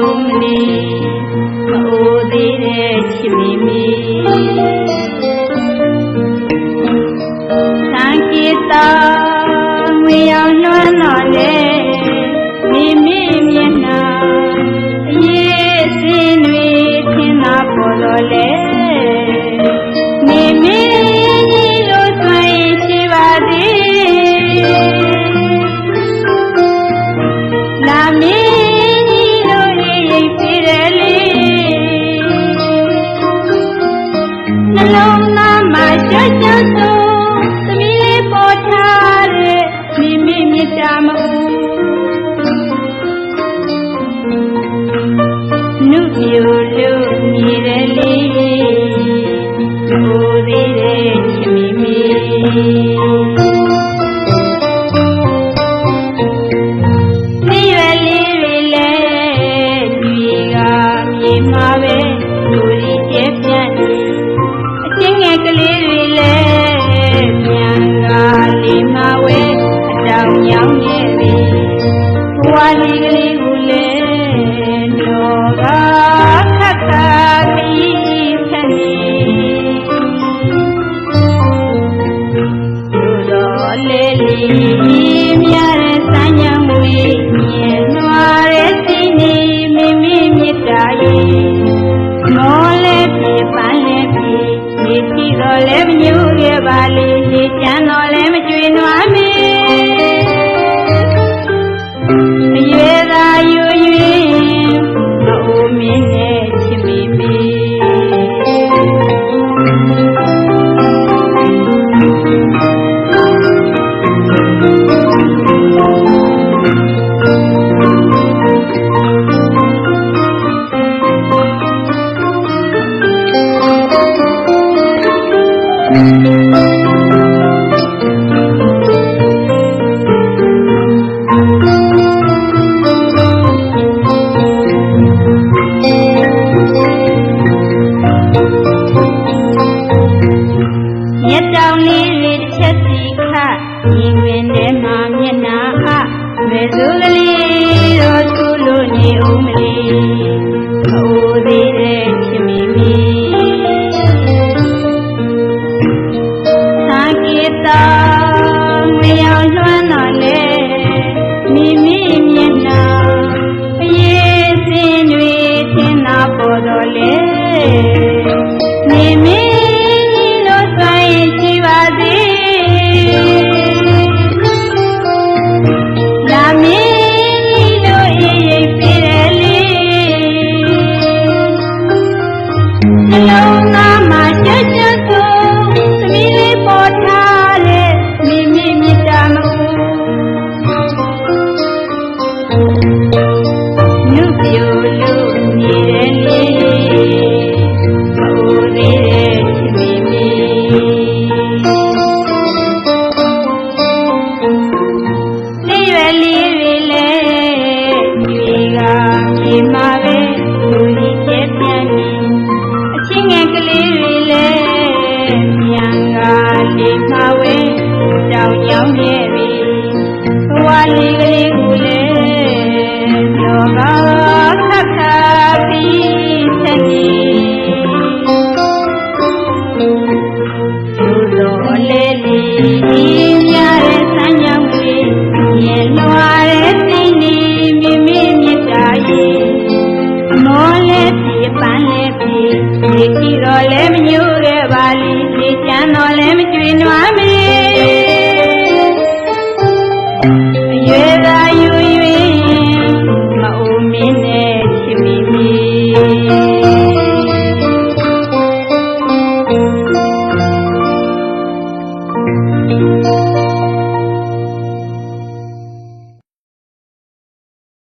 तुमने လုံးသားမှာကြွကြွဆုံးသမီးလေးပေါ်ထားတဲ့မိမိမေတ္တာမဟုတ်နုပြိုလို့မြည်တယ်လေးကိုသေးတဲ့ချမိမိနေရလေးတွေလဲဒီကမြေမှာပဲလူကြီးပြည့်ပြည့် ခဲ့ပြီဘဝဒီကလေးကိုလည်းညော်ကား တောင်လေးလေးတစ်ချက်စီခရေ ရွယ်လေးတွေလဲမြေကမြေမှာပဲလူကြီးကျက်ပြန်နေအချင်းငယ်ကလေးတွေလဲမြန်ကလေးမှာဝဲတောင်ရောက်နေပြီ